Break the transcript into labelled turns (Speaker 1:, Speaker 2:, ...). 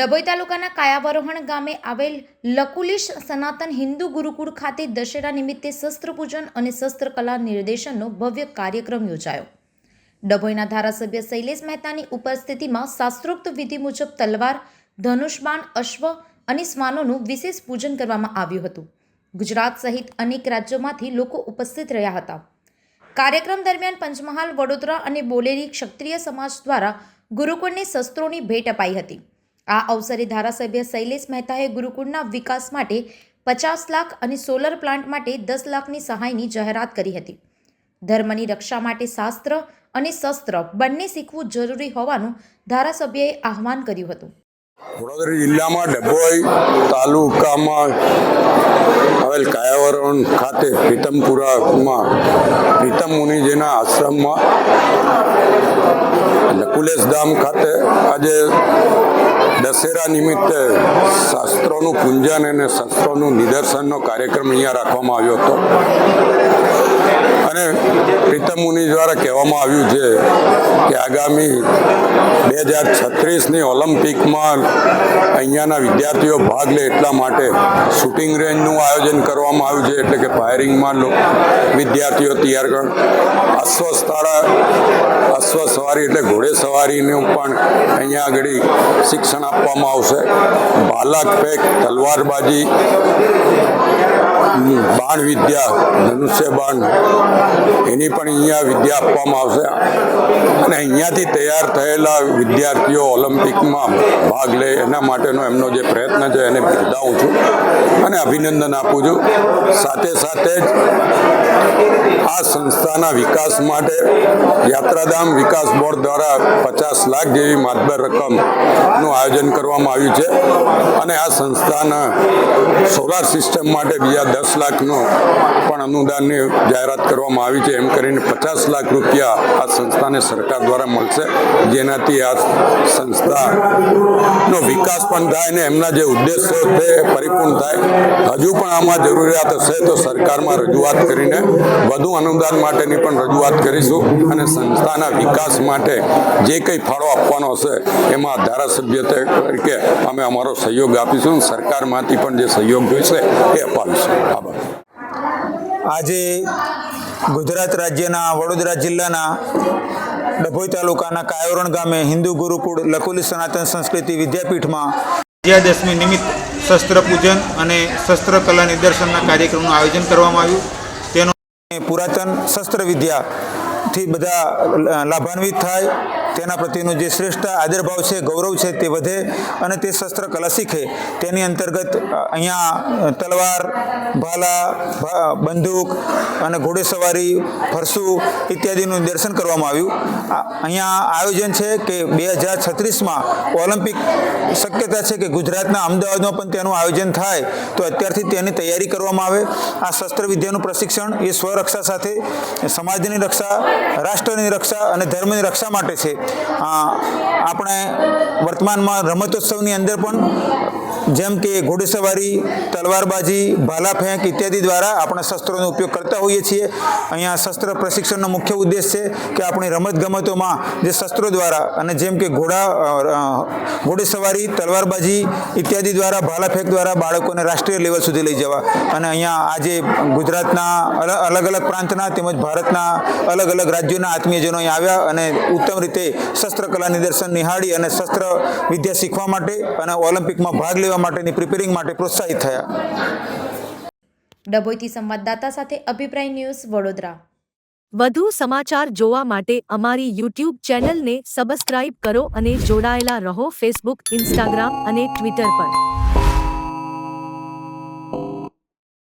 Speaker 1: ડભોઈ તાલુકાના કાયાવરોહણ ગામે આવેલ લકુલિશ સનાતન હિન્દુ ગુરુકુળ ખાતે દશેરા નિમિત્તે શસ્ત્ર પૂજન અને શસ્ત્રકલા નિર્દેશનનો ભવ્ય કાર્યક્રમ યોજાયો. ડભોઈના ધારાસભ્ય શૈલેષ મહેતાની ઉપસ્થિતિમાં શાસ્ત્રોક્ત વિધિ મુજબ તલવાર, ધનુષબાણ, અશ્વ અને શ્વાનોનું વિશેષ પૂજન કરવામાં આવ્યું હતું. ગુજરાત સહિત અનેક રાજ્યોમાંથી લોકો ઉપસ્થિત રહ્યા હતા. કાર્યક્રમ દરમિયાન પંચમહાલ, વડોદરા અને બોલેલી ક્ષત્રિય સમાજ દ્વારા ગુરુકુળને શસ્ત્રોની ભેટ અપાઈ હતી. આ અવસરે ધારાસભ્ય શૈલેષ મહેતાએ ગુરુકુળના વિકાસ માટે પચાસ લાખ અને સોલર પ્લાન્ટ માટે દસ લાખની સહાયની જાહેરાત કરી હતી. ધર્મની રક્ષા માટે શાસ્ત્ર અને શસ્ત્ર બંને શીખવું જરૂરી હોવાનું ધારાસભ્યએ આહવાન કર્યું હતું.
Speaker 2: વડોદરા જિલ્લામાં ડભોઈ તાલુકામાં આવેલ કાયાવરણ ખાતે પ્રીતમપુરામાં પ્રીતમ મુનિજીના આશ્રમમાં નકુલેશ ધામ ખાતે આજે દશેરા નિમિત્તે શાસ્ત્રોનું પૂંજન અને શસ્ત્રોનું નિદર્શનનો કાર્યક્રમ અહીંયા રાખવામાં આવ્યો હતો. અને પ્રીતમ મુનિ દ્વારા કહેવામાં આવ્યું છે કે આગામી બે હજાર છત્રીસની ઓલિમ્પિકમાં અહીંયાના વિદ્યાર્થીઓ ભાગ લે એટલા માટે શૂટિંગ રેન્જનું આયોજન કરવામાં આવ્યું છે એટલે કે ફાયરિંગમાં વિદ્યાર્થીઓ તૈયાર કર અશ્વસ્થાળા અશ્વ સવારી એટલે ઘોડે સવારીનું પણ અહીંયા આગળ શિક્ષણ આપવામાં આવશે. બાલક પેક તલવારબાજી બાણ વિદ્યા ધનુષ્ય બાણ એની પણ અહીંયા વિદ્યા આપવામાં આવશે. અને અહીંયાથી તૈયાર થયેલા વિદ્યાર્થીઓ ઓલિમ્પિકમાં ભાગ લે, એના માટેનો એમનો જે પ્રયત્ન છે, એને બિરદાવું છું અને અભિનંદન આપું છું. સાથે સાથે જ આ સંસ્થાના વિકાસ માટે યાત્રાધામ વિકાસ બોર્ડ દ્વારા પચાસ લાખ જેવી માતબર રકમનું આયોજન કરવામાં આવ્યું છે. અને આ સંસ્થાના સોલાર સિસ્ટમ માટે બીજા દસ લાખનું પણ અનુદાનની જાહેરાત કરવામાં આવી છે. એમ કરીને પચાસ લાખ રૂપિયા આ સંસ્થાને સરકાર દ્વારા મળશે. જેનાથી આ સંસ્થાનો વિકાસ પણ થાય ને એમના જે ઉદ્દેશો એ પરિપૂર્ણ થાય. હજુ પણ આમાં જરૂરિયાત હશે તો સરકારમાં રજૂઆત કરીને વધુ અનુદાન માટેની પણ રજૂઆત કરીશું અને સંસ્થાના વિકાસ માટે જે કંઈ ફાળો આપવાનો હશે એમાં ધારાસભ્ય તરીકે અમે અમારો સહયોગ આપીશું સરકારમાંથી પણ જે સહયોગ જોઈશે એ અપાવીશું. આભાર
Speaker 3: આજે ગુજરાત રાજ્યના વડોદરા જિલ્લાના ડભોઈ તાલુકાના કાયોરણ ગામે હિન્દુ ગુરુકુળ લકુલી સનાતન સંસ્કૃતિ વિદ્યાપીઠમાં વિજયાદશમી નિમિત્ત શસ્ત્ર પૂજન અને શસ્ત્ર કલા નિદર્શનના કાર્યક્રમનું આયોજન કરવામાં આવ્યું. પુરાતન શસ્ત્ર વિદ્યાથી બધા લાભાન્વિત થાય. તેના પ્રત્યેનો જે શ્રેષ્ઠ આદરભાવ છે, ગૌરવ છે તે વધે અને તે શસ્ત્ર કલા શીખે. તેની અંતર્ગત અહીંયા તલવાર, ભાલા બંદૂક અને ઘોડેસવારી, ફરસુ ઇત્યાદિનું દર્શન કરવામાં આવ્યું. અહીંયા આયોજન છે કે બે હજાર છત્રીસમાં ઓલિમ્પિક શક્યતા છે કે ગુજરાતના અમદાવાદમાં પણ તેનું આયોજન થાય. તો અત્યારથી તેની તૈયારી કરવામાં આવે. આ શસ્ત્ર વિદ્યાનું પ્રશિક્ષણ એ સ્વરક્ષા સાથે, સમાજની રક્ષા, રાષ્ટ્રની રક્ષા અને ધર્મની રક્ષા માટે છે. આપણે વર્તમાનમાં રમતોત્સવની અંદર પણ જેમ કે ઘોડેસવારી, તલવારબાજી ભાલા ફેંક ઇત્યાદિ દ્વારા આપણે શસ્ત્રોનો ઉપયોગ કરતા હોઈએ છીએ. અહીંયા શસ્ત્ર પ્રશિક્ષણનો મુખ્ય ઉદ્દેશ છે કે આપણી રમતગમતોમાં જે શસ્ત્રો દ્વારા અને જેમ કે ઘોડા ઘોડેસવારી, તલવારબાજી ઇત્યાદિ દ્વારા ભાલા ફેંક દ્વારા બાળકોને રાષ્ટ્રીય લેવલ સુધી લઈ જવા. અને અહીંયા આજે ગુજરાતના અલ- અલગ અલગ પ્રાંતના તેમજ ભારતના અલગ અલગ રાજ્યોના આત્મીયજનો અહીં આવ્યા અને ઉત્તમ રીતે શસ્ત્રકલા નિદર્શન નિહાળી અને શસ્ત્ર વિદ્યા શીખવા માટે અને ઓલિમ્પિકમાં ભાગ લેવા માટેની પ્રિપેરિંગ માટે પ્રોત્સાહિત થયા.
Speaker 1: ડભોઈથી સંવાદદાતા સાથે અભિપ્રાય ન્યૂઝ વડોદરા.
Speaker 4: વધુ સમાચાર જોવા માટે અમારી યુટ્યુબ ચેનલને સબસ્ક્રાઇબ કરો અને જોડાયેલા રહો ફેસબુક ઇન્સ્ટાગ્રામ અને ટ્વિટર પર.